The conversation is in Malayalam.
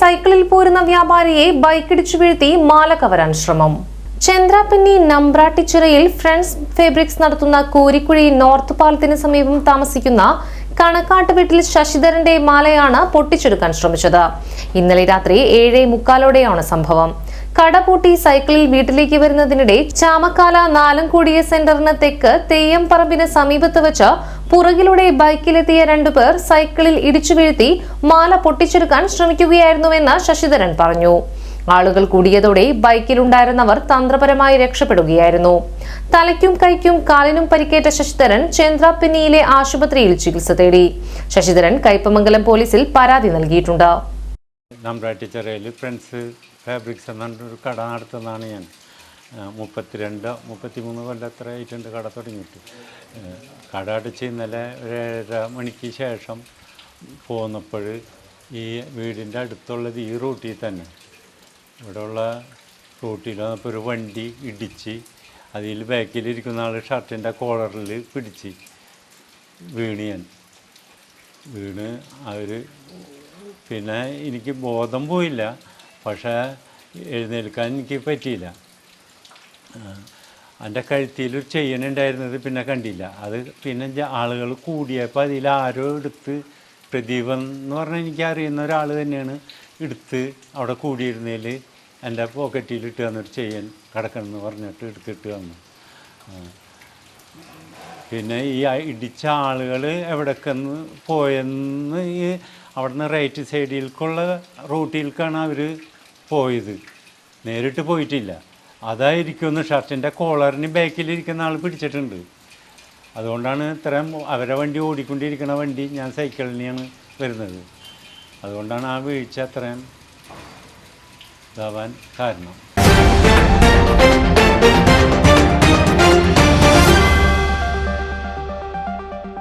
സൈക്കിളിൽ പോരുന്ന വ്യാപാരിയെ ബൈക്കിടിച്ചു വീഴ്ത്തി മാല കവരാൻ ശ്രമം. ചന്ദ്രാപ്പിന്നി നമ്പ്രാട്ടിച്ചിറയിൽ ഫ്രണ്ട്സ് ഫാബ്രിക്സ് നടത്തുന്ന കോരിക്കുഴി നോർത്ത് പാലത്തിന് സമീപം താമസിക്കുന്ന കണക്കാട്ട് വീട്ടിൽ ശശിധരന്റെ മാലയാണ് പൊട്ടിച്ചെടുക്കാൻ ശ്രമിച്ചത്. ഇന്നലെ രാത്രി ഏഴേ മുക്കാലോടെയാണ് സംഭവം. കട പൂട്ടി സൈക്കിളിൽ വീട്ടിലേക്ക് വരുന്നതിനിടെ ചാമക്കാല നാലംകൂടിയ സെന്ററിന് തെക്ക് തെയ്യം പറമ്പിന് സമീപത്ത് വെച്ച് പുറകിലൂടെ ബൈക്കിലെത്തിയ രണ്ടുപേർ സൈക്കിളിൽ ഇടിച്ചു വീഴ്ത്തി മാല പൊട്ടിച്ചെടുക്കാൻ ശ്രമിക്കുകയായിരുന്നുവെന്ന് ശശിധരൻ പറഞ്ഞു. ആളുകൾ കൂടിയതോടെ ബൈക്കിലുണ്ടായിരുന്നവർ തന്ത്രപരമായി രക്ഷപ്പെടുകയായിരുന്നു. തലയ്ക്കും കൈക്കും കാലിനും പരിക്കേറ്റ ശശിധരൻ ചന്ദ്രാപ്പിന്നിയിലെ ആശുപത്രിയിൽ ചികിത്സ തേടി. ശശിധരൻ കൈപ്പമംഗലം പോലീസിൽ പരാതി നൽകിയിട്ടുണ്ട്. ഫാബ്രിക്സ് എന്നൊരു കട നടത്തുന്നതാണ് ഞാൻ. മുപ്പത്തിരണ്ട് കൊല്ലം എത്ര ആയിട്ടുണ്ട് കട തുടങ്ങിയിട്ട്. കട അടച്ച് ഇന്നലെ ഒരു ഏഴര മണിക്ക് ശേഷം പോന്നപ്പോൾ ഈ വീടിന്റെ അടുത്തുള്ളത് ഈ റൂട്ടിൽ തന്നെ. ഇവിടെയുള്ള റൂട്ടിൽ വന്നപ്പോൾ ഒരു വണ്ടി ഇടിച്ച് അതിൽ ബാക്കിലിരിക്കുന്ന ആൾ ഷർട്ടിന്റെ കോളറിൽ പിടിച്ച് വീണ് ഞാൻ. വീണ് അവർ പിന്നെ എനിക്ക് ബോധം പോയില്ല. പക്ഷേ എഴുന്നേൽക്കാൻ എനിക്ക് പറ്റിയില്ല. എന്റെ കഴുത്തിലൊരു ചെയ്യണുണ്ടായിരുന്നത് പിന്നെ കണ്ടില്ല. അത് പിന്നെ ആളുകൾ കൂടിയപ്പോൾ അതിൽ ആരോ എടുത്ത് പ്രദീപൻ എന്ന് പറഞ്ഞാൽ എനിക്ക് അറിയുന്ന ഒരാൾ തന്നെയാണ് എടുത്ത് അവിടെ കൂടിയിരുന്നതിൽ എന്റെ പോക്കറ്റിൽ ഇട്ട് തന്നിട്ട് ചെയ്യാൻ കിടക്കണം എന്ന് പറഞ്ഞിട്ട് എടുത്തിട്ട് വന്നു പിന്നെ ഈ ഇടിച്ച ആളുകൾ എവിടേക്കെന്ന് പോയെന്ന് ഈ അവിടുന്ന് റൈറ്റ് സൈഡിലേക്കുള്ള റൂട്ടിലേക്കാണ് അവർ പോയത്. നേരിട്ട് പോയിട്ടില്ല. അതായിരിക്കുമെന്ന് ഷർട്ടിന്റെ കോളറിന് ബാക്കിലിരിക്കുന്ന ആൾ പിടിച്ചിട്ടുണ്ട്. അതുകൊണ്ടാണ് ഇത്രയും അവരെ വണ്ടി ഓടിക്കൊണ്ടിരിക്കുന്ന വണ്ടി ഞാൻ സൈക്കിളിനെയാണ് വരുന്നത്. അതുകൊണ്ടാണ് ആ വീഴ്ച അത്രയും ഇതാവാൻ കാരണം.